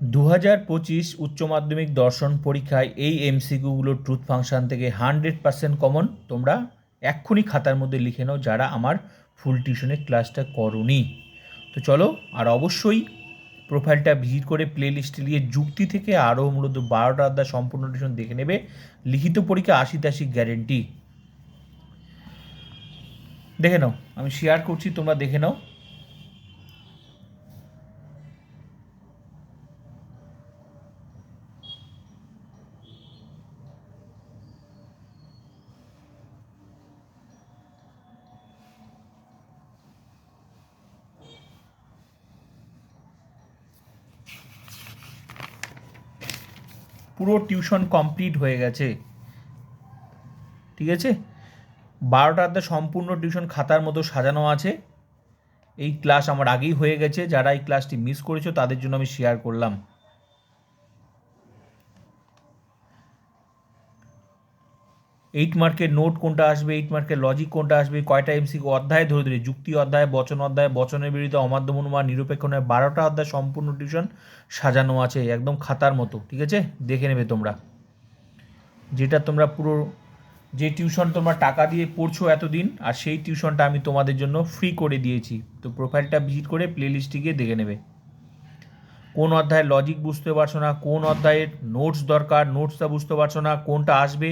দু হাজার পঁচিশ উচ্চ মাধ্যমিক দর্শন পরীক্ষায় এই এমসিকিউগুলোর ট্রুথ ফাংশন থেকে হান্ড্রেড পার্সেন্ট কমন তোমরা এক্ষুনি খাতার মধ্যে লিখে নাও যারা আমার ফুল টিউশনের ক্লাসটা করনি। তো চলো, আর অবশ্যই প্রোফাইলটা ভিজিট করে প্লে লিস্টে নিয়ে যুক্তি থেকে আরও মূলত বারোটা অধ্যায় সম্পূর্ণ টিউশন দেখে নেবে। লিখিত পরীক্ষা আশি তাশি গ্যারেন্টি দেখে নাও, আমি শেয়ার করছি, তোমরা দেখে নাও। পুরো টিউশন কমপ্লিট হয়ে গেছে। ঠিক আছে? বারোটা অধ্যায় সম্পূর্ণ টিউশন খাতার মতো সাজানো আছে। এই ক্লাস আমার আগেই হয়ে গেছে। যারা এই ক্লাসটি মিস করেছ, তাদের জন্য আমি শেয়ার করলাম। এইট মার্কের নোট কোনটা আসবে এইট মার্কের লজিক কোনটা আসবে, কয়টা এমসিকে অধ্যায় ধরে ধরে, যুক্তি অধ্যায়, বচন অধ্যায়, বচনের বিরুদ্ধে অমাধ্যম অনুমান নিরপেক্ষ নয়, বারোটা অধ্যায় সম্পূর্ণ টিউশন সাজানো আছে, একদম খাতার মতো, ঠিক আছে? দেখে নেবে তোমরা। যেটা তোমরা পুরো, যে টিউশন তোমরা টাকা দিয়ে পড়ছো এতদিন, আর সেই টিউশনটা আমি তোমাদের জন্য ফ্রি করে দিয়েছি। তো প্রোফাইলটা ভিজিট করে প্লে লিস্টে গিয়ে দেখে নেবে। কোন অধ্যায়ের লজিক বুঝতে পারছ না, কোন অধ্যায়ের নোটস দরকার নোটসটা বুঝতে পারছ না, কোনটা আসবে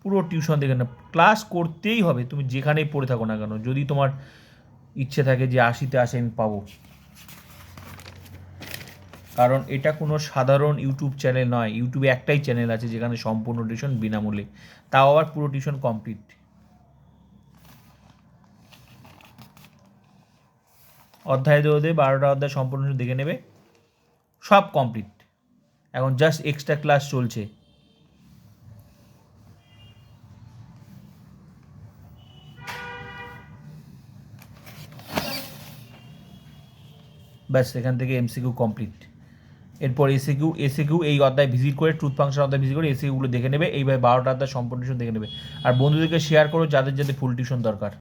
পুরো টিউশন দেখে না ক্লাস করতেই হবে, তুমি যেখানেই পড়ে থাকো না কেন, যদি তোমার ইচ্ছে থাকে যে আশিতে আসে আমি পাবো। কারণ এটা কোনো সাধারণ ইউটিউব চ্যানেল নয় ইউটিউবে একটাই চ্যানেল আছে যেখানে সম্পূর্ণ টিউশন বিনামূল্যে। তাও আবার পুরো টিউশন কমপ্লিট অধ্যায় দে বারোটা অধ্যায় সম্পূর্ণ দেখে নেবে, সব কমপ্লিট এখন জাস্ট এক্সট্রা ক্লাস চলছে। ব্যাস, সেখান থেকে এমসিকিউ কমপ্লিট এরপর এসিকিউ এসিকিউ এই অধ্যায় ভিজিট করে ট্রুথ ফাংশন অধ্যায় ভিজিট করে এসিকিউগুলো দেখে নেবে, এইভাবে বারোটা অধ্যায় সম্পূর্ণ টিউশন দেখে নেবে। আর বন্ধুদেরকে শেয়ার করো যাদের যাদের ফুল টিউশন দরকার।